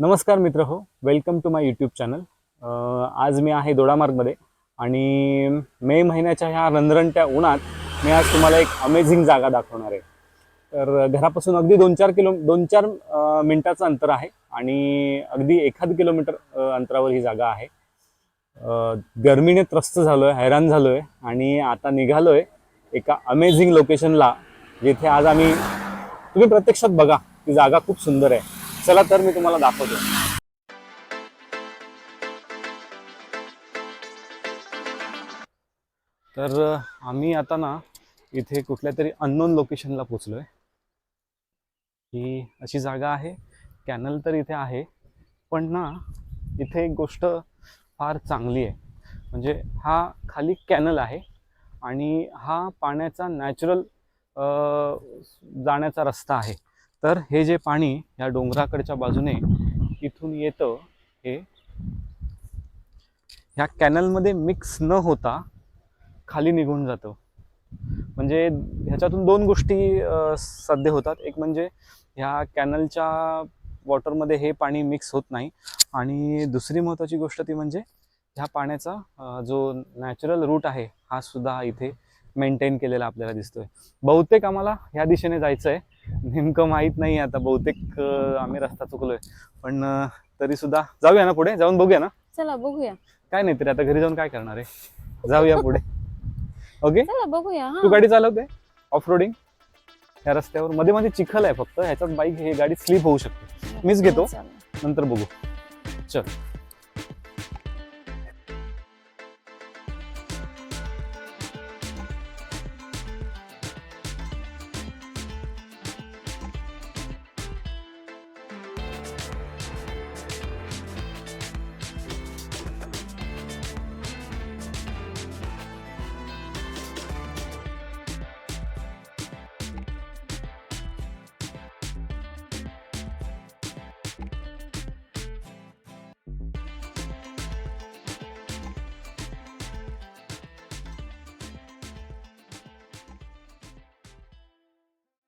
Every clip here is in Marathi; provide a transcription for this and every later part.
नमस्कार मित्र हो welcome to my YouTube channel आज मी आहे दोडामार्गमध्ये आणि मे महिन्याच्या ह्या रंधरणत्या उन्हात मी आज तुम्हाला एक अमेझिंग जागा दाखवणार आहे. तर घरापासून अगदी दोन चार किलो दोन चार मिनटाचं अंतर आहे आणि अगदी एखाद किलोमीटर अंतरावर ही जागा आहे. गर्मीने त्रस्त झालो आहे हैराण झालो आहे आणि आता निघालो आहे एका अमेझिंग लोकेशनला जिथे आज आम्ही तुम्ही प्रत्यक्षात बघा ती जागा खूप सुंदर आहे. चला तर मी तुम्हाला दाखवतो. तर आम्ही आता ना इथे कुठल्या तरी अननोन लोकेशनला पोचलोय. ही अशी जागा आहे. कॅनल तर इथे आहे. पण ना इथे एक गोष्ट फार चांगली आहे. म्हणजे हा खाली कॅनल आहे आणि हा पाण्याचा नॅचरल जाण्याचा रस्ता आहे. तर हे जे पाणी या डोंगराकडच्या बाजूने इथून येतं हे ह्या कॅनलमध्ये मिक्स न होता खाली निघून जातं. म्हणजे ह्याच्यातून दोन गोष्टी साध्य होतात. एक म्हणजे ह्या कॅनलच्या वॉटरमध्ये हे पाणी मिक्स होत नाही आणि दुसरी महत्त्वाची गोष्ट ती म्हणजे ह्या पाण्याचा जो नॅचरल रूट आहे हा सुद्धा इथे मेंटेन केलेला आपल्याला दिसतोय. बहुतेक आम्हाला ह्या दिशेने जायचं आहे नेमकं माहीत नाही आता बहुतेक आम्ही रस्ता चुकलोय. पण तरी सुद्धा जाऊया ना पुढे? जाऊन बघूया ना? चला बघूया. काय नाही तरी आता घरी जाऊन काय करणार आहे? जाऊया पुढे. ओके चला बघूया तू हा गाडी चालवते ऑफ रोडिंग या रस्त्यावर मध्ये मध्ये चिखल आहे फक्त. ह्याच्यात बाईक ही गाडी स्लिप होऊ शकते. मीच घेतो. चला. नंतर बघू. चल.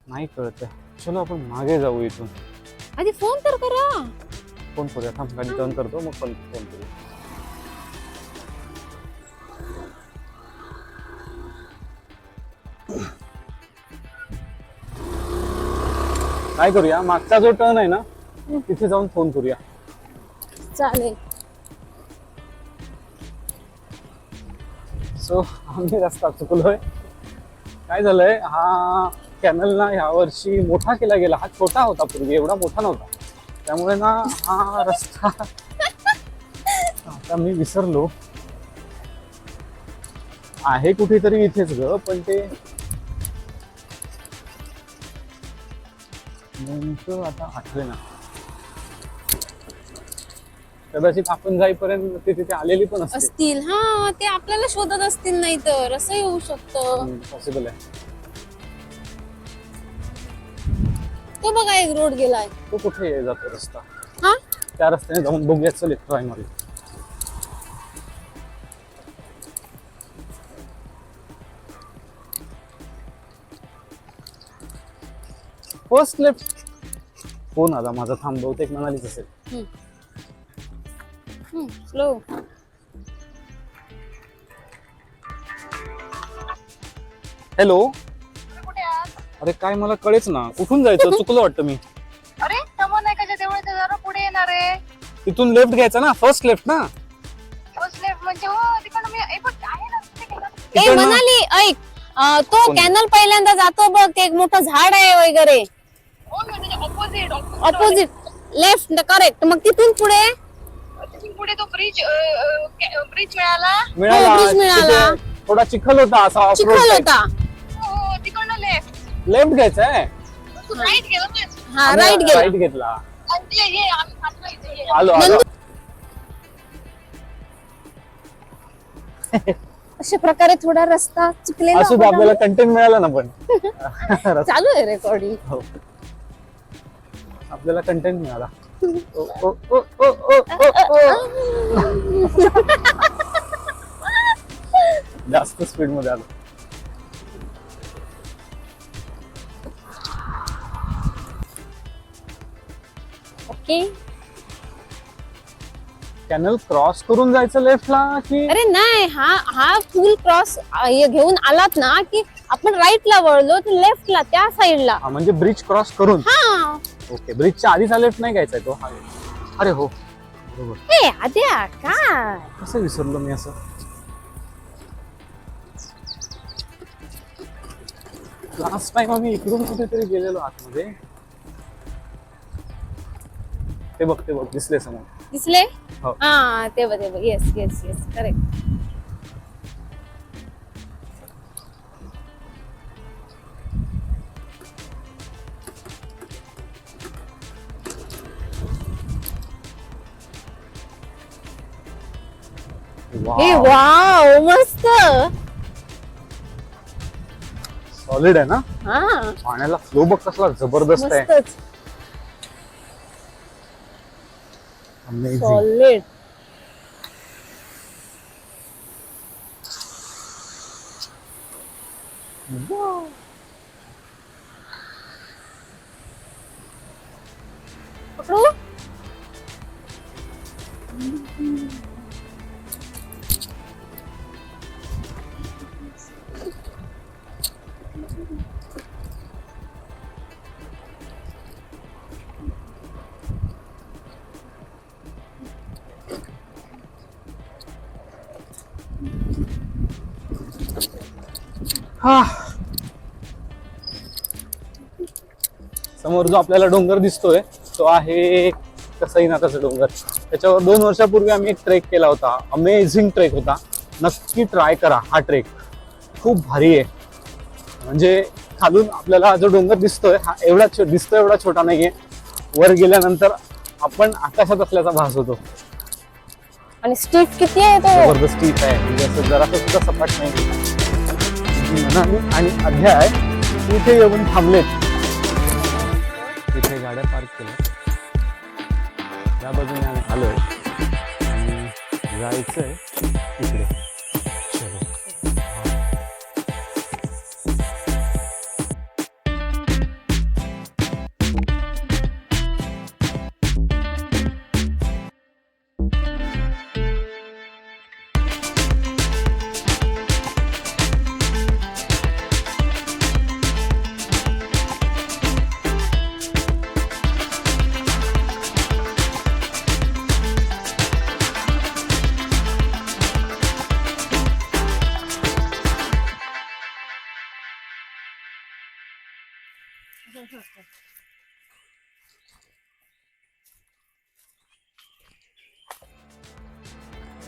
नाही कळत आहे चलो आपण मागे जाऊ इथून. आधी फोन तर करा. फोन करूया थांब गाडी टर्न करतो मग फोन फोन करूया. काय करूया? मागचा जो टर्न आहे ना तिथे जाऊन फोन करूया. चालेल. सो आम्ही रस्ता चुकलोय. काय झालंय? हा कॅनल ना ह्या वर्षी मोठा केला गेला. हा छोटा होता पूर्वी एवढा मोठा नव्हता. त्यामुळे ना हा रस्ता आता मी विसरलो. आहे कुठेतरी इथेच ग पण ते नेमकं आता आठवे ना. कदाचित आपण जाईपर्यंत ते तिथे आलेली पण असते असतील. हा ते आपल्याला शोधत असतील नाही तर असंही होऊ शकतं. पॉसिबल आहे. तो बघा एक रोड गेलाय. तो कुठे जातो रस्ता? हा? त्या रस्त्याने जाऊन बघूया चल ट्राय मारू फर्स्ट लेफ्ट फोन आला माझा थांब बहुतेक म्हणालीच असेल. स्लो हॅलो अरे काय मला कळेच ना. कुठून जायचं? चुकलं वाटतं मी. अरे जरा पुढे येणार आहे. तिथून लेफ्ट घ्यायचा ना? फर्स्ट लेफ्ट ना? फर्स्ट लेफ्ट म्हणजे हो तिकडं मी ए, पण आहे ना तिथे गेलं. ए तिकडनं- म्हणाली ऐक. अं, तो कोण? कॅनल पहिल्यांदा जातो बघ ते एक मोठं झाड आहे वगैरे. हो ऑपोजिट ऑपोजिट लेफ्ट करेक्ट मग तिथून पुढे? तिथून पुढे तो ब्रिज ब्रिज मिळाला. मिळाला. हो, bridge मिळाला. तिथे थोडा चिखल होता असा चिखल होता. लेफ्ट घ्यायचा आहे. राईट हा राईट गेला राईट घेतला. आलो आलो. अशा प्रकारे थोडा रस्ता चुकलेला असू दे. आपल्याला कंटेंट मिळाला ना पण. चालू आहे रेकॉर्डिंग हो. आपल्याला कंटेंट मिळाला. ओ, ओ, ओ, ओ, ओ, ओ, ओ. जास्त स्पीडमध्ये आलो. ओके. कॅनल क्रॉस करून जायचं लेफ्टला की? अरे नाही हा हा फुल क्रॉस घेऊन आलात ना की आपण राईटला वळलो तर लेफ्टला त्या साईडला हा, म्हणजे ब्रिज क्रॉस करून. हा. ओके ब्रिजच्या आधीचा लेफ्ट नाही घ्यायचा तो. हा. अरे हो बरोबर. आद्या काय? कसं विसरलो मी असं? लास्ट टाइम आम्ही इकडून कुठेतरी गेलेलो आतमध्ये. ते बघ ते बघ दिसले समोर. दिसले? हो. हा ते बघ ते बघ. येस येस येस करेक्ट हे वाव मस्त. सॉलिड आहे ना? हा. पाण्याला फ्लो बघ कसला जबरदस्त आहे. मस्तच. Amazing. Solid. Wow. Hello? हा. समोर जो आपल्याला डोंगर दिसतोय तो आहे कसईनाथाचा डोंगर. त्याच्यावर दोन वर्षापूर्वी आम्ही एक ट्रेक केला होता. अमेझिंग ट्रेक होता. नक्की ट्राय करा हा ट्रेक खूप भारी आहे. म्हणजे खालून आपल्याला हा जो डोंगर दिसतोय हा एवढा दिसतोय एवढा छोटा नाहीये. वर गेल्यानंतर आपण आकाशात असल्याचा भास होतो. आणि स्टीप किती आहे जबरदस्त स्टीप आहे. म्हणजे असं जरासं सुद्धा सपाट नाही मनाली आणि अध्याय इथे येऊन थांबलेत इथे गाड्या पार्क केल्या. त्या बाजूने आम्ही आलो आणि जायचंय इकडे.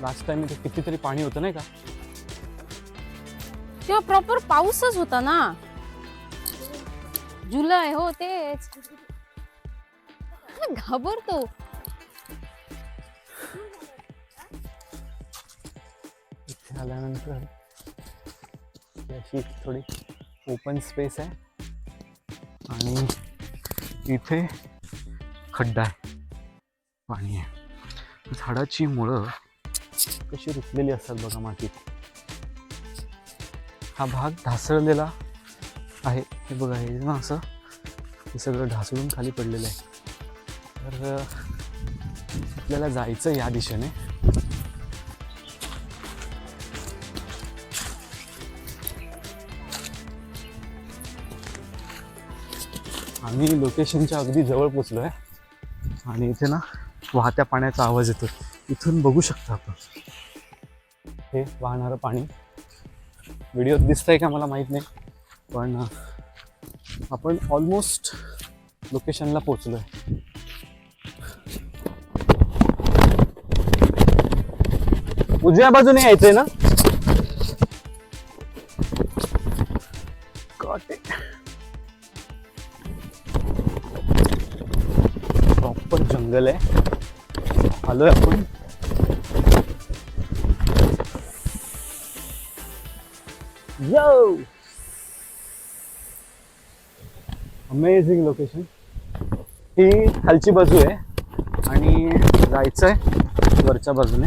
लास्ट टाइम इथे कितीतरी पाणी होतं नाही का? तेव्हा प्रॉपर पाऊसच होता ना. जुलै हो तेच. घाबरतो. इथे आल्यानंतर ही अशी थोडी ओपन स्पेस आहे. आणि इथे खड्डा आहे. पाणी आहे. झाडाची मुळं कशी रुतलेली असतात बघा मातीत हा भाग ढासळलेला आहे. हे बघा हे ना असं हे सगळं ढासळून खाली पडलेलं आहे. तर आपल्याला जायचं या दिशेने. आम्ही लोकेशनच्या अगदी जवळ पोचलो आहे आणि इथे ना वाहत्या पाण्याचा आवाज येतो इथून बघू शकता आपण. हे वाहणारं पाणी. व्हिडिओ दिसतंय का मला माहीत नाही पण आपण ऑलमोस्ट लोकेशनला पोचलो आहे उजव्या बाजूने यायचंय ना? प्रॉपर जंगल आहे. आलोय आपण. यो अमेझिंग लोकेशन ही खालची बाजू आहे आणि जायचंय वरच्या बाजूने.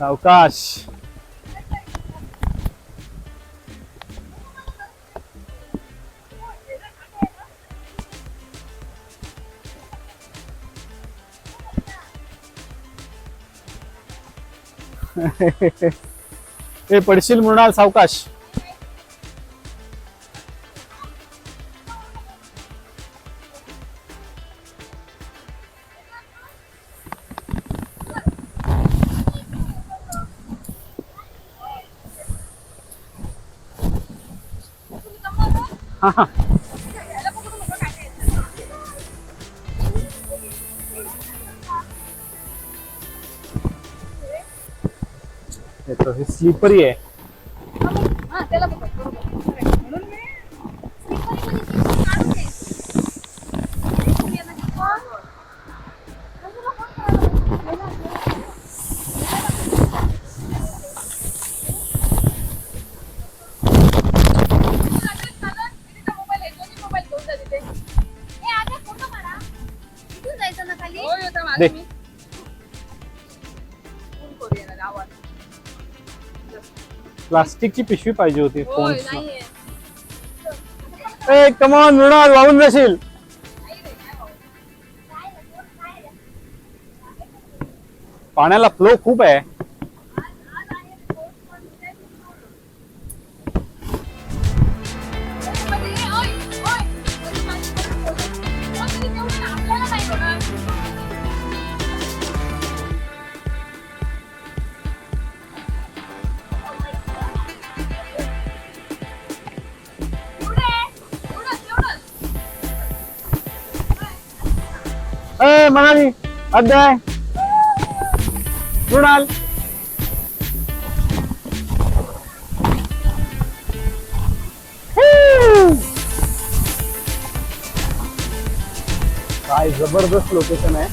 सावकाश. हे पडशील मृणाल सावकाश. स्लीपरी आहे. प्लास्टिकची पिशवी पाहिजे होती फोन. ए कमान मृणाल वाहून जाशील. पाण्याला फ्लो खूप आहे ए म्हणाली अध्याय मृणाल काय जबरदस्त लोकेशन आहे.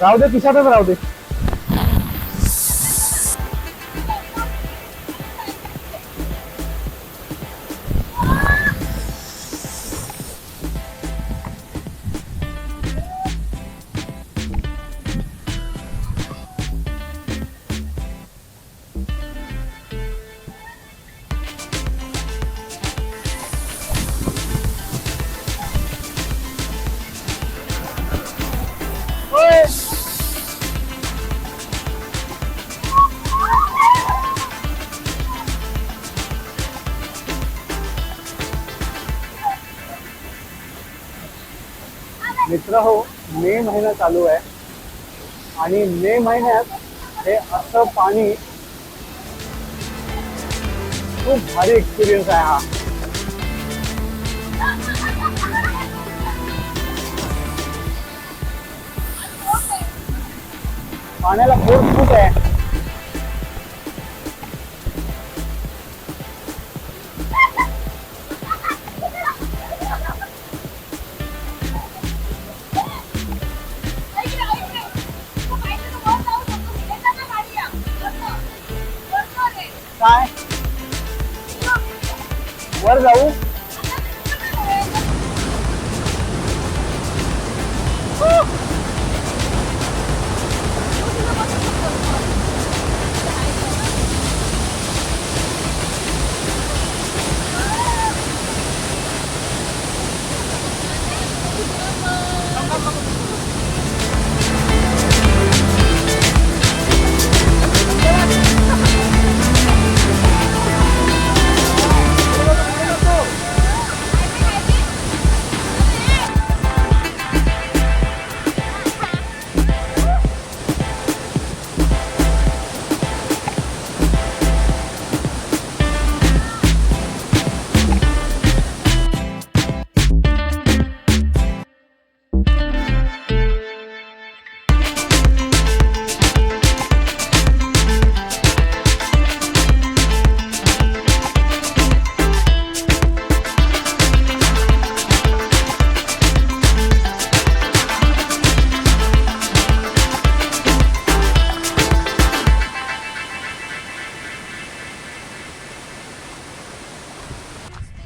রাউদে কিসাতে রাউদে मित्र हो मे महिना चालू आहे. आणि मे महिन्यात हे असं पाणी खूप भारी एक्सपिरियन्स आहे हा. पाण्याला खूप खूप आहे.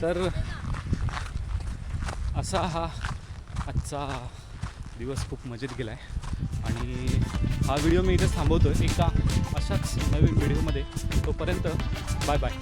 तर असा हा आजचा दिवस खूप मजेत गेला आहे आणि हा व्हिडिओ मी इथेच थांबवतो आहे एका अशाच नवीन व्हिडिओमध्ये तोपर्यंत बाय बाय.